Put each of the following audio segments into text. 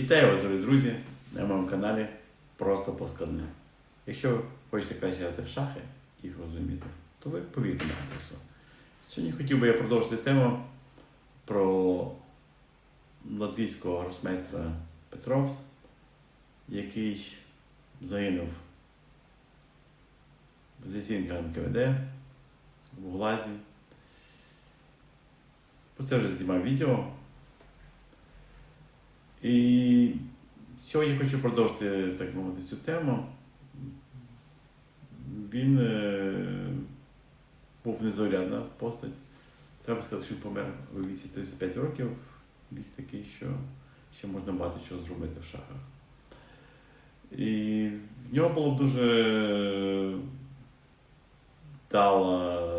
Вітаю вас, дорогі друзі, на моєму каналі Просто Поскладне. Якщо ви хочете краще в шахи їх розуміти, то ви повірте на адресу. Сьогодні хотів би я продовжити тему про латвійського гросмейстра Петровс, який загинув з засідка НКВД в Глазі. Про це вже знімав відео. І сьогодні хочу продовжити, так мовити, цю тему. Він е, був незаурядна постать. Треба сказати, що він помер у віці 35 років. Вік такий, що ще можна багато чого зробити в шахах. І в нього була дуже вдала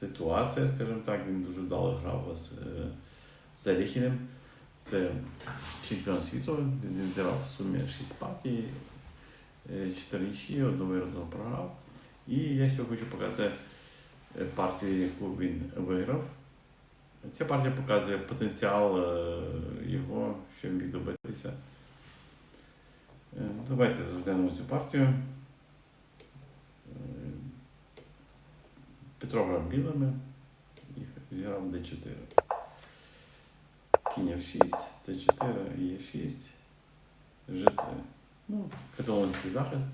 ситуація, скажімо так. Він дуже вдало грав з, е, з Аліхіним. Це чемпіон світу, він зіграв в сумі 6 партій, 4 нічі, одну виграну програв. І я сьогодні хочу показати е, партію, яку він виграв. Ця партія показує потенціал е, його, що він міг добитися. Е, Давайте розглянемо цю партію. Е, Петро грав білими і зіграв D4. Кінь F6, C4, Е6, G3. Ну, каталонський захист.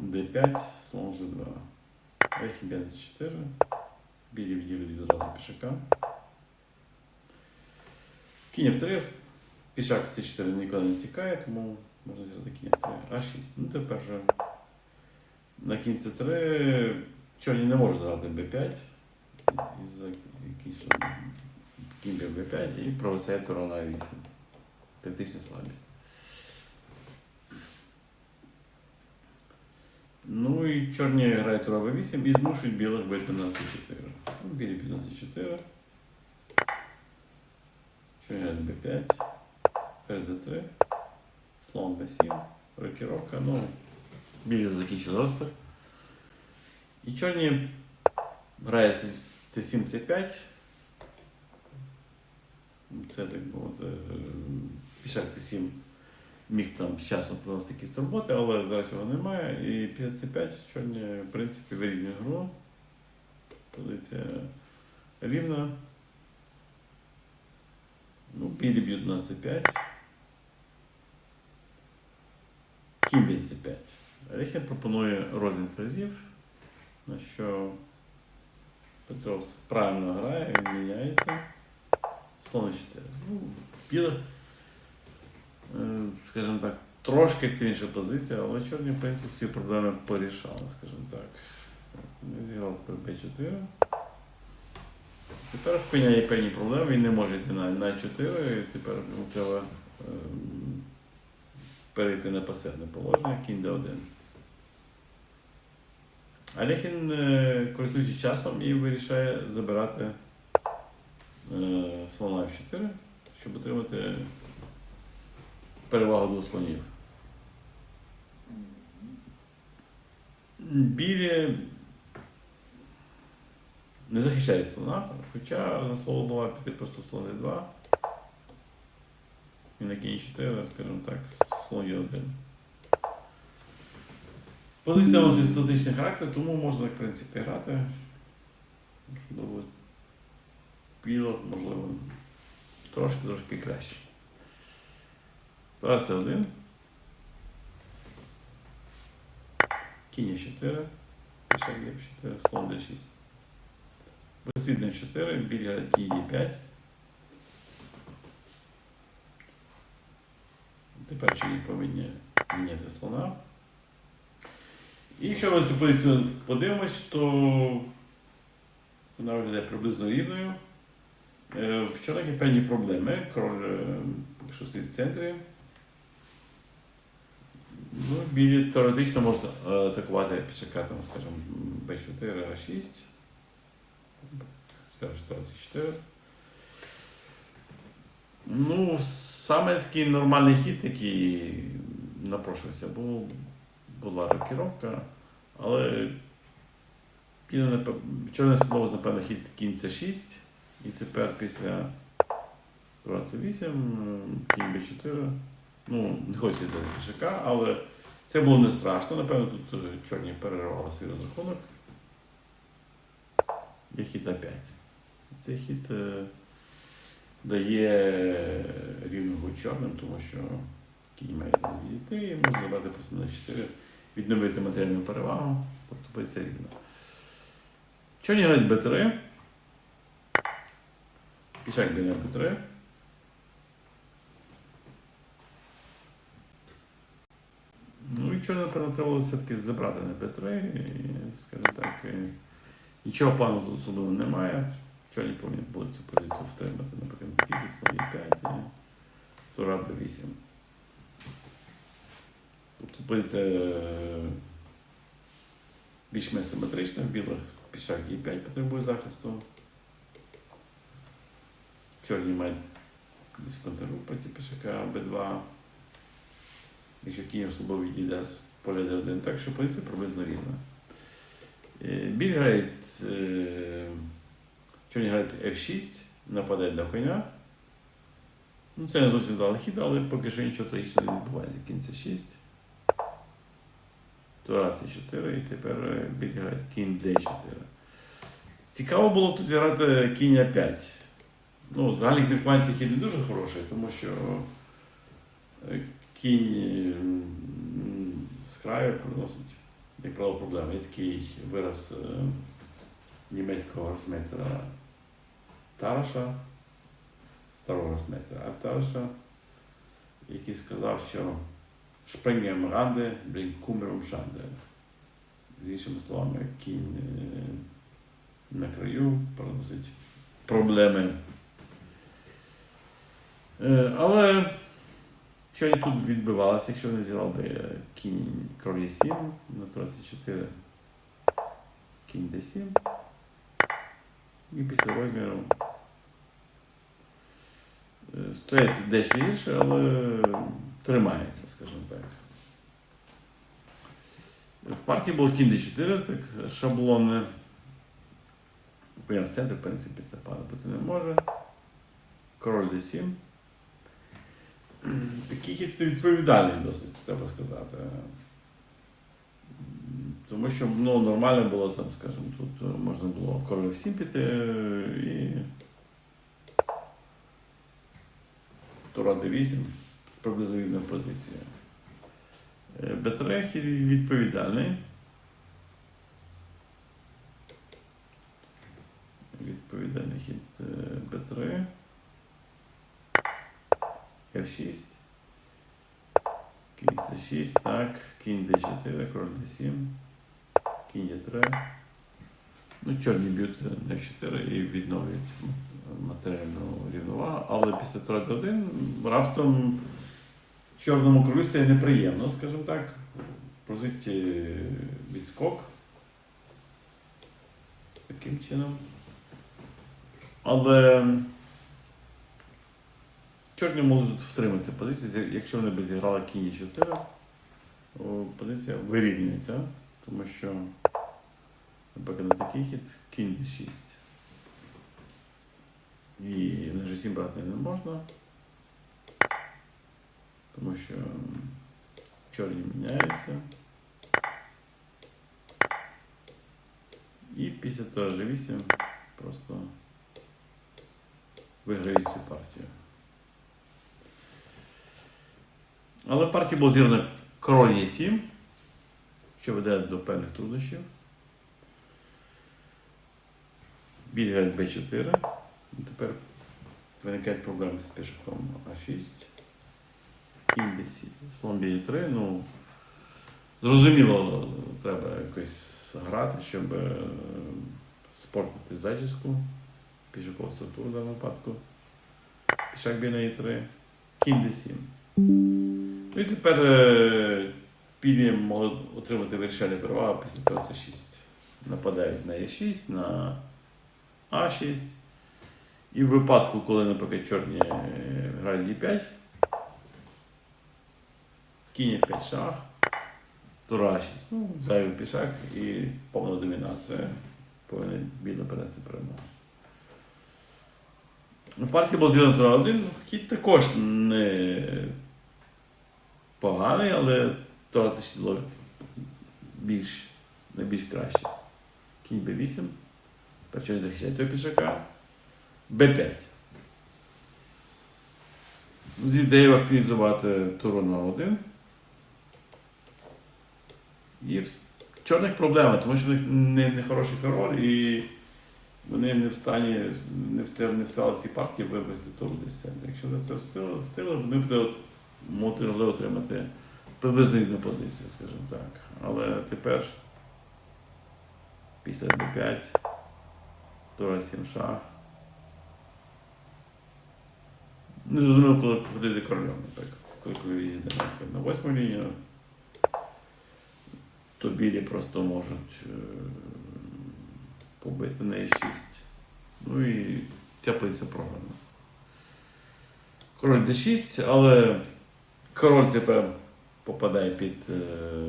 D5, слон G2. Рехібен C4. Білі відділюють одразу пішака. Кінь F3. Пішак C4 ніколи не тікає, тому можна зіграти кінь F3. А6. Ну тепер вже на кінь C3 чорні не можуть грати B5. Із-за якісь кінь b5 і провисає тура на 8. Тактична слабість. Ну і чорні грають тура b8 і змушують білих бити на c4. Ну, білі підуть на c4. Чорні грають b5. Ферзь d3. Слон b7. Рокіровка. Ну, білі закінчили розпад. І чорні грають c7, c5. Це так мовити, пішак це 7 міг там з часом приносити якісь роботи, але зараз його немає. І 5 чорні, в принципі, вирівнює гру. Позиція рівна. Ну, білі б'ють на c5. Кінь б'є c5. Рехер пропонує розмін фразів, на що Петров правильно грає, він міняється. Слон 4. Ну, білих, е, скажімо так, трошки активніша позиція, але чорні, в принципі, свої проблеми порішали, скажімо так. Зіграв b4. Тепер в коня є певні проблеми, він не може йти на, на 4, і тепер йому треба е, перейти на пасивне положення, кінь d1. Алехін, е, користуючись часом, і вирішає забирати слона F4, щоб отримати перевагу двох слонів. Білі не захищають слона, хоча на слово була піти просто слон E2. І на кінь 4, скажімо так, слон Е1. Позиція у нас статичний характер, тому можна, в принципі, грати. Біло, можливо, трошки-трошки краще. Раз один. Кінь 4. Пішак F4, слон D6. Висідний 4, біля кінь Е5. Тепер чиї повинні міняти слона. І якщо ми цю позицію подивимось, то вона виглядає приблизно рівною. Е, В чорних є певні проблеми. Король е, що в центрі. Ну, білі теоретично можна е, атакувати пішака, там, скажімо, B4, А6. Ситуація 4. Ну, саме такий нормальний хід, який напрошувався, був, була рокіровка, але Чорне сподобалось, напевно, хід кінь c 6 І тепер після Тура С8, кінь Б4. Ну, не хочу йти пішака, але це було не страшно. Напевно, тут е, чорні переривали свій розрахунок. Є хід на 5. Цей хід е, дає рівного чорним, тому що кінь має відійти і може забрати просто на 4, відновити матеріальну перевагу, тобто позиція рівна. Чорні грають Б3. Б'є на Б3. Ну і чорно, напевно, треба було все-таки забрати на Б3. І, скажімо так, нічого плану тут особливо немає. Чорні повинні були цю позицію втримати, наприклад, такі слоні 5 і Тура Б8. Тобто позиція е, більш-менш симетрична, в білих пішак Е5 потребує захисту. Чорні мають контролю проти пішака Б2. Якщо кінь особливо відійде з поля Д1, так що позиція приблизно рівна. Е, Білі грають, е, чорні грають F6, нападають на коня. Ну, це не зовсім здалий хід, але поки що нічого трагічного не відбувається. Кінь С6. Тура С4 і тепер е, білі грають кінь Д4. Цікаво було тут зіграти кінь А5. Ну, міркувань цей хід не дуже хороший, тому що е, кінь з краю приносить, як правило, проблеми. Є такий вираз е, німецького гросмейстера Тараша, старого гросмейстера Тараша, який сказав, що шпрингем блін кумером шанде. Іншими словами, кінь е, на краю приносить проблеми. Е, Але що і тут відбивалося, якщо вони зіграли би е, кінь король 7 на 34, кінь d7. І після розміру е, стоять дещо гірше, але тримається, скажімо так. В партії було кінь d4, так шаблонне. Прямо в центр, в принципі, це пана бути не може. Король d7. Такий хід відповідальний досить, треба сказати. Тому що ну, нормально було там, скажімо, тут можна було король всім піти і Тура d8 з приблизно рівною позицією. Б3 відповідальний. Відповідальний хід е, Б3. F6. Кінь C6, так, кінь D4, король D7, кінь E3. Ну, чорні б'ють F4 і відновлюють матеріальну рівновагу, але після тура D1 раптом чорному королю стає неприємно, скажімо так. Просить е, відскок. Таким чином. Але чорні можуть втримати позицію, якщо вони б зіграли кінь 4, позиція вирівнюється, тому що, наприклад, на такий хід кінь 6. І на G7 брати не можна, тому що чорні міняються. І після того G8 просто виграють цю партію. Але в партії було зіграно король Е7, що веде до певних труднощів. Біль грає Б4. Тепер виникають проблеми з пішаком А6. Кінь Б7. Слон Б3. Ну, зрозуміло, треба якось грати, щоб е, спортити зачіску. Пішакова структуру в даному випадку. Пішак Б на Е3. Кінь Д7. Ну і тепер е, пілі могли отримати вирішальні права після того це 6. Нападають на Е6, на А6. І в випадку, коли, наприклад, чорні е, грають Е5, кінь F5 шах, тура А6. Ну, зайвий пішак і повна домінація повинна біло перенести перемогу. В партії зелений тура 1, хід також не поганий, але це сідло більш, не більш краще. Кінь Б8. Перчо він захищає того пішака. Б5. З ідеєю активізувати туру на 1. І в чорних проблема, тому що в них не, не хороший король і вони не в стані, не не встали всі партії вивести туру десь. Якщо вони це встигли, вони б могли отримати приблизно рівну позицію, скажімо так. Але тепер після Б5, тура 7 шах. Не зрозуміло, коли ходити королем, так. Коли коли їде на восьму лінію, то білі просто можуть е, побити на Е6. Ну і ця позиція програна. Король D6, але король тепер попадає під е,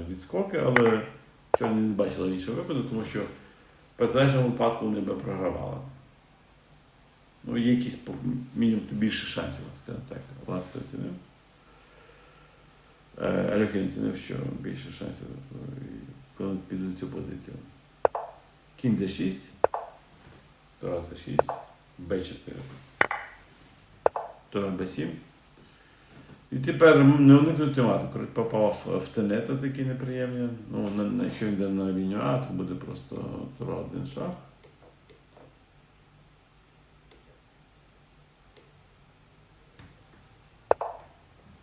відскоки, але чорні не бачили іншого виходу, тому що в протилежному випадку вони би програвали. Ну, є якісь мінімум більше шансів, скажімо так. Власне оцінив. Альохін оцінив, що більше шансів, е, коли в цю позицію. Кінь D6, Тура C6, B4, Тура B7. І тепер не уникнути мати. Попав в тенета такі неприємні. Ну, якщо йде на лінію А, то буде просто Тура один шах.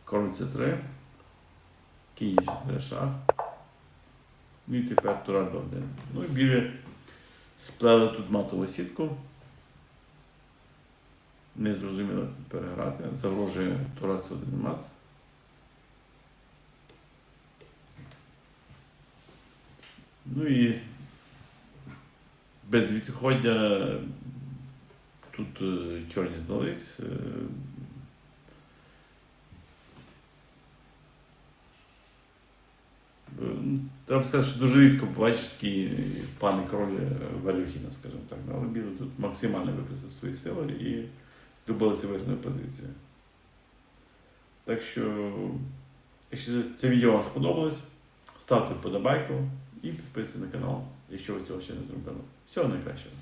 Король С3. Кінь 4 шах. Ну і тепер тура до 1. Ну і білі сплели тут матову сітку. Не зрозуміло переграти. Загрожує тура С1 мат. Ну і без відходя тут е, чорні здались. е, Е, Треба сказати, що дуже рідко побачиш такі пани королі Валюхіна, скажімо так. Але білий тут максимально використав свої сили і добилися виграної позиції. Так що, якщо це відео вам сподобалось, ставте вподобайку і підписуйтесь на канал, якщо ви цього ще не зробили. Всього найкращого!